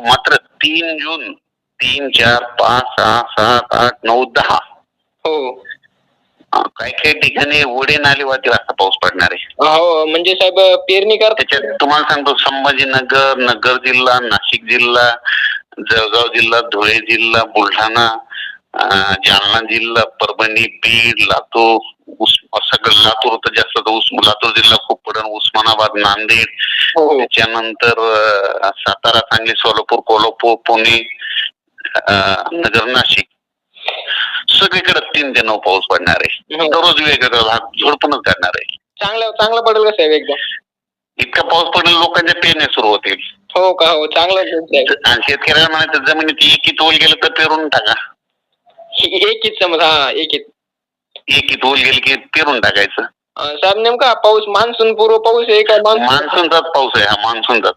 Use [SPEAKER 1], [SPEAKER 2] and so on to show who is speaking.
[SPEAKER 1] मात्र तीन जून तीन चार पाच सहा सात आठ नऊ दहा.
[SPEAKER 2] हो.
[SPEAKER 1] काही काही ठिकाणी वडे नाले वाटेल असा पाऊस पडणार. आहे
[SPEAKER 2] हो म्हणजे साहेब पेरणी करता
[SPEAKER 1] त्याच्यात तुम्हाला सांगतो संभाजीनगर नगर जिल्हा नाशिक जिल्हा जळगाव जिल्हा धुळे जिल्हा बुलढाणा जालना जिल्हा परभणी बीड लातूर उस सगळं लातूर तर जास्त लातूर जिल्हा खूप पडन उस्मानाबाद नांदेड त्याच्यानंतर अं, सातारा सांगली सोलापूर कोल्हापूर पुणे नगर नाशिक. सगळीकडे तीन ते नऊ पाऊस पडणार आहे.
[SPEAKER 2] हो.
[SPEAKER 1] दररोज वेगवेगळा भाग झोडपूनच करणार आहे.
[SPEAKER 2] चांगलं चांगलं पडेल का साहेब एकदम
[SPEAKER 1] इतका पाऊस पडेल लोकांच्या पेरण्या सुरू होतील.
[SPEAKER 2] हो का? हो चांगलं
[SPEAKER 1] आणि शेतकऱ्याला म्हणायचं जमिनीत एकीत ओल गेलं तर पेरून टाका.
[SPEAKER 2] एकच समज हा एकच
[SPEAKER 1] एकीत ओल गेलं की पेरून टाकायचं.
[SPEAKER 2] साहेब नेमका पाऊस मान्सून पूर्व पाऊस आहे का मान्सून?
[SPEAKER 1] मान्सूनचाच पाऊस आहे हा मान्सूनचाच